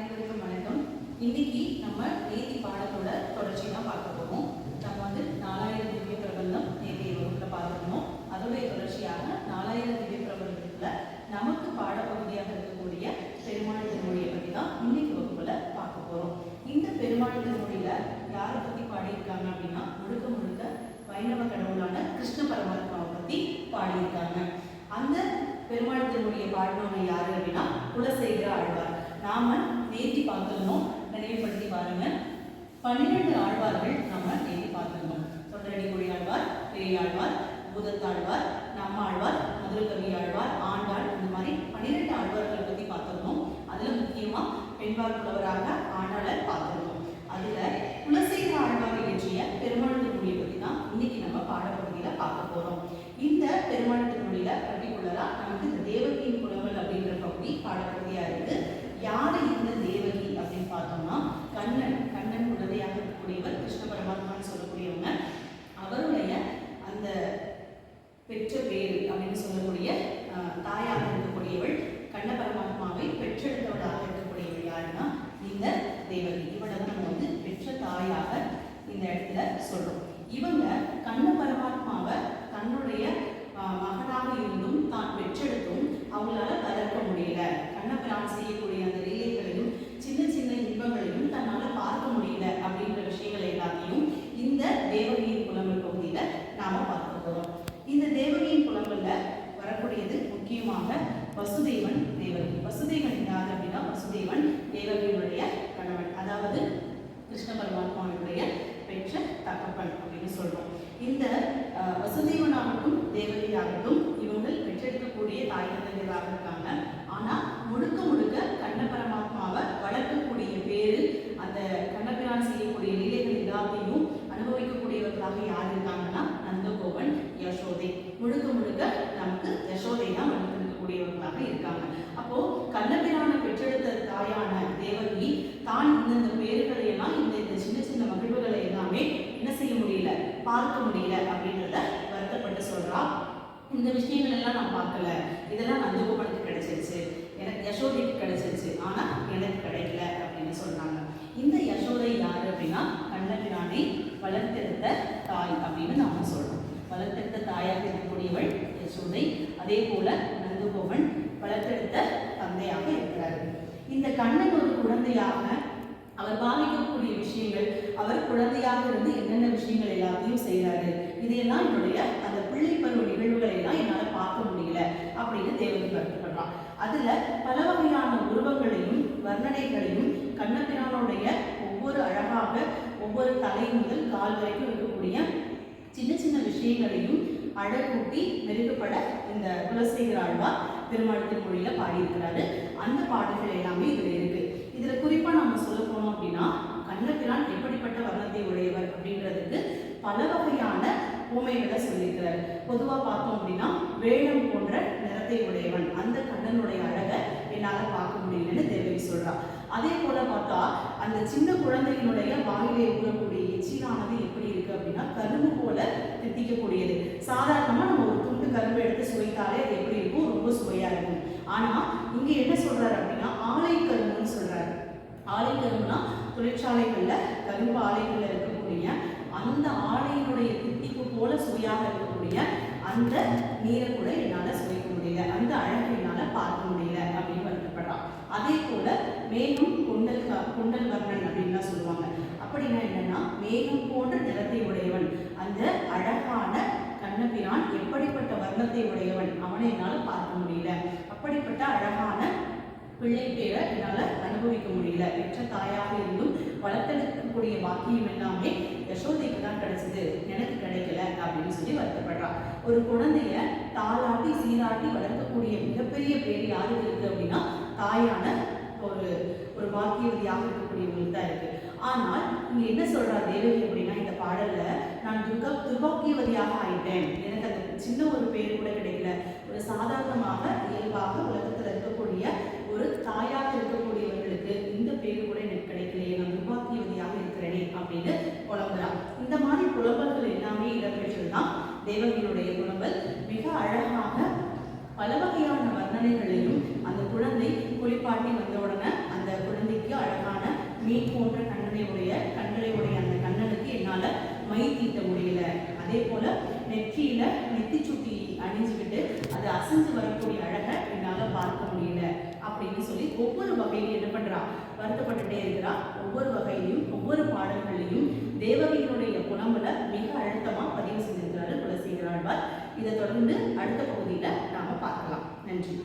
அனைவருக்கும் வணக்கம். இன்னைக்கு நம்ம நேதி பாடத்தோட தொடர்ச்சி தான் பார்க்க போகிறோம் நம்ம வந்து நாலாயிரம் திவ்ய பிரபந்தம் நேதி வகுப்புல பார்த்துருந்தோம் அதோடைய தொடர்ச்சியாக நாலாயிரம் திவ்ய பிரபந்தத்துல நமக்கு பாடப்பகுதியாக இருக்கக்கூடிய பெருமாள் திருமொழியை பற்றி தான் இன்னைக்கு வகுப்புல பார்க்க போறோம். இந்த பெருமாள் திருமொழியில யாரை பத்தி பாடியிருக்காங்க அப்படின்னா முழுக்க முழுக்க வைணவ கடவுளான கிருஷ்ண பரமாத்மாவை பத்தி பாடியிருக்காங்க. அந்த பெருமாள் திருமொழியை பாடினவங்க யாரு அப்படின்னா குலசேகர ஆழ்வார். நாம நேத்தி பார்த்துருந்தோம் நினைவுபடுத்தி பாருங்க. பன்னிரெண்டு ஆழ்வார்கள் நம்ம நேத்தி பார்த்துருந்தோம். தொண்டரடி மொழி ஆழ்வார் பெரியாழ்வார் பூதத்தாழ்வார் நம்மாழ்வார் மதுரகவி ஆழ்வார் ஆண்டாள் இந்த மாதிரி பன்னிரெண்டு ஆழ்வார்களை பற்றி பார்த்துருந்தோம். அதில் முக்கியமாக பெண்பால் புலவராக ஆண்டாளை பார்த்திருந்தோம் அதுல குலசேகர ஆழ்வார் இயற்றிய பெருமாள் திருமொழியை பத்தி தான் இன்னைக்கு நம்ம பாடப்பகுதியில பார்க்க போறோம் இந்த பெருமாள் திருமொழியில பர்டிகுலரா நமக்கு இந்த தேவகியின் குலங்கள் அப்படின்ற பகுதி பாடப்பகுதியா இருக்கு யாரு இந்த தேவகி அப்படின்னு பார்த்தோம்னா கண்ணன் கண்ணன் குழந்தையாக இருக்கக்கூடியவர் கிருஷ்ண பரமாத்மான்னு சொல்லக்கூடியவங்க அவருடைய அந்த பெற்ற பேரு அப்படின்னு சொல்லக்கூடிய ஆஹ், தாயாக இருக்கக்கூடியவள் கண்ண பரமாத்மாவை பெற்றெடுத்தவளாக இருக்கக்கூடியவள் யாருன்னா இந்த தேவகி இவளை தான் நம்ம வந்து பெற்ற தாயாக இந்த இடத்துல சொல்றோம். இவங்க கண்ண பரமாத்மாவை தன்னுடைய மகனாக இருந்தும் தான் பெற்றெடுத்தும் அவங்களால தளர்க்க முடியல. கண்ணபிரான் செய்யக்கூடிய அந்த லீலைகளையும் சின்ன சின்ன இன்பங்களையும் தன்னால பார்க்க முடியல அப்படின்ற விஷயங்கள் எல்லாத்தையும் இந்த தேவகியின் புலம்பல் பகுதியில நாம பார்க்க போறோம். இந்த தேவகியின் புலம்பல்ல வரக்கூடியது முக்கியமாக வசுதேவன் யார் அப்படின்னா வசுதேவன் தேவகியினுடைய கணவன் அதாவது கிருஷ்ண பரமாத்மாவினுடைய பெற்ற தகப்பன் அப்படின்னு சொல்றோம் இந்த அஹ், வசுதேவனாகட்டும் இருந்தும் இவங்கள் பெற்றெடுக்கக்கூடிய தாய் தந்தைகளாக இருக்காங்க. ஆனா முழுக்க முழுக்க கண்ண பரமாத்மாவை வளர்க்கக்கூடிய பேரு அந்த கண்ணபிரான் செய்யக்கூடிய நிலைகள் எல்லாத்தையும் அனுபவிக்கக்கூடியவர்களாக யார் இருக்காங்கன்னா நந்தகோபன் யசோதை. முழுக்க முழுக்க நமக்கு யசோதை தான் வளர்த்திருக்கக்கூடியவர்களாக இருக்காங்க. அப்போ கண்ணபிரானை பெற்றெடுத்த தாயான தேவகி தான் இந்தந்த பேர்களை எல்லாம் இந்த இந்த சின்ன சின்ன மகிழ்வுகளை எல்லாமே என்ன செய்ய முடியல? பார்க்க முடியல அப்படின்றத வருத்தப்பட்டு சொல்றா. இந்த விஷயங்கள் எல்லாம் நான் பார்க்கல. இதெல்லாம் நந்தகோபனுக்கு கிடைச்சிருச்சு. எனக்கு யசோதைக்கு கிடைச்சிருச்சு. ஆனா எனக்கு கிடைக்கல அப்படின்னு சொல்றாங்க இந்த யசோதை யாரு அப்படின்னா கண்ணபிரானை வளர்த்தெடுத்த தாய் அப்படின்னு நாம சொல்றோம். வளர்த்தெடுத்த தாயாக இருக்கக்கூடியவள் யசோதை. அதே போல நந்தகோபன் வளர்த்தெடுத்த தந்தையாக இருக்கிறார். இந்த கண்ணன் ஒரு குழந்தையாக அவர் பாதிக்கக்கூடிய விஷயங்கள் அவர் குழந்தையாக இருந்து என்னென்ன விஷயங்கள் எல்லாத்தையும் செய்கிறாரு இதையெல்லாம் என்னுடைய அந்த பிள்ளை பருவ நிகழ்வுகளை எல்லாம் என்னால் பார்க்க முடியல அப்படின்னு தேவதி வருத்தப்படுறான் அதுல பல வகையான உருவங்களையும் வர்ணனைகளையும் கண்ணபிரானுடைய ஒவ்வொரு அழகாக ஒவ்வொரு தலை முதல் கால் வரைக்கும் இருக்கக்கூடிய சின்ன சின்ன விஷயங்களையும் அழகூட்டி மெருகப்பட இந்த குலசேகர் ஆழ்வார் திருமணத்தின் மொழியில பாடியிருக்கிறாரு. அந்த பாடல்கள் எல்லாமே இதுல இருக்கு. இதுல குறி நம்ம சொல்ல போனோம் அப்படின்னா கண்ணபிரான் எப்படிப்பட்ட வர்ணத்தை உடையவர் அப்படின்றதுக்கு பல வகையான ஊமைகளை சொல்லியிருக்கிறார் பொதுவா பார்த்தோம் அப்படின்னா வேடம் போன்ற நிறத்தை உடையவன் அந்த கண்ணனுடைய அழகை என்னால பார்க்க முடியலன்னு தான் அதே போல பார்த்தா அந்த சின்ன குழந்தையினுடைய வாயிலே ஊறக்கூடிய எச்சிலானது எப்படி இருக்கு அப்படின்னா கரும்பு போல தித்திக்கக்கூடியது. சாதாரணமா நம்ம ஒரு துண்டு கரும்பு எடுத்து சுவைத்தாலே அது எப்படி இருக்கும் ரொம்ப சுவையா இருக்கும். ஆனா இங்க என்ன சொல்றாரு அப்படின்னா ஆலை கரும்புன்னு சொல்றாரு. ஆலை கரும்புனா தொழிற்சாலைகள்ல கரும்பு ஆலைகள்ல இருக்கக்கூடிய அந்த ஆலையினுடைய தித்திப்பு போல சுவையாக இருக்கக்கூடிய அந்த நீரை கூட என்னால சுவைக்க முடியல. அந்த அழகை என்னால பார்க்க முடியல அப்படின்னு வருத்தப்படுறான் அதே போல மேலும் கொண்டல் க- கொண்டல் வர்ணன் அப்படின்லாம் சொல்லுவாங்க. அப்படின்னா என்னன்னா மேகம் போன்ற நிறத்தை உடையவன். அந்த அழகான கண்ணபிரான் எப்படிப்பட்ட வர்ணத்தை உடையவன்? அவனை என்னால் பார்க்க முடியல. அப்படிப்பட்ட அழகான பிள்ளை பேரை என்னால் அனுபவிக்க முடியல. பெற்ற தாயாக இருந்தும் வளர்த்தெடுக்கக்கூடிய பாக்கியம் எல்லாமே யசோதைக்கு தான் கிடைச்சது. எனக்கு கிடைக்கல அப்படின்னு சொல்லி வருத்தப்படுறா ஒரு குழந்தைய தாளாட்டி சீராட்டி வளர்க்கக்கூடிய மிகப்பெரிய பேர் யாருக்கு இருக்கு அப்படின்னா தாயான இருக்கக்கூடிய இருக்கக்கூடியவங்களுக்கு தான் இருக்கு. ஆனால் இங்க என்ன சொல்றா தேவகி அப்படின்னா இந்த பாடல்ல நான் துர்கா துர்பாக்கியவதியாக ஆயிட்டேன். எனக்கு அந்த சின்ன ஒரு பேர் கூட கிடைக்கல. ஒரு சாதாரணமாக இயல்பாக உலகத்துல இருக்கக்கூடிய ஒரு தாயாக இருக்கக்கூடியவர்களுக்கு இந்த பேர் கூட எனக்கு கிடைக்கலையே நான் துர்பாக்கியவதியாக இருக்கிறேனே அப்படின்னு புலம்புறான் இந்த மாதிரி புலம்பல்கள் எல்லாமே இடம்பெற்றதுதான் தேவகியுடைய புலம்பல். மிக அழகாக பல வகையான வர்ணனைகளையும் அந்த குழந்தை குளிப்பாட்டி போன்ற கண்ணனை உடைய கண்களை உடைய அந்த கண்ணனுக்கு என்னால் மை தீட்ட முடியல. அதே போல நெற்றியில நெத்தி சுட்டி அணிஞ்சுக்கிட்டு அது அசைஞ்சு வரக்கூடிய அழகை என்னால் பார்க்க முடியல அப்படின்னு சொல்லி ஒவ்வொரு வகையிலும் என்ன பண்ணுறா வருத்தப்பட்டுட்டே இருக்கிறான் ஒவ்வொரு வகையிலையும் ஒவ்வொரு பாடல்களையும் தேவகையினுடைய குணங்களை மிக அழுத்தமாக பதிவு செஞ்சிருக்கிறாரு குலசேகராழ்வார் இதை தொடர்ந்து அடுத்த பகுதியில நாம பார்க்கலாம். நன்றி.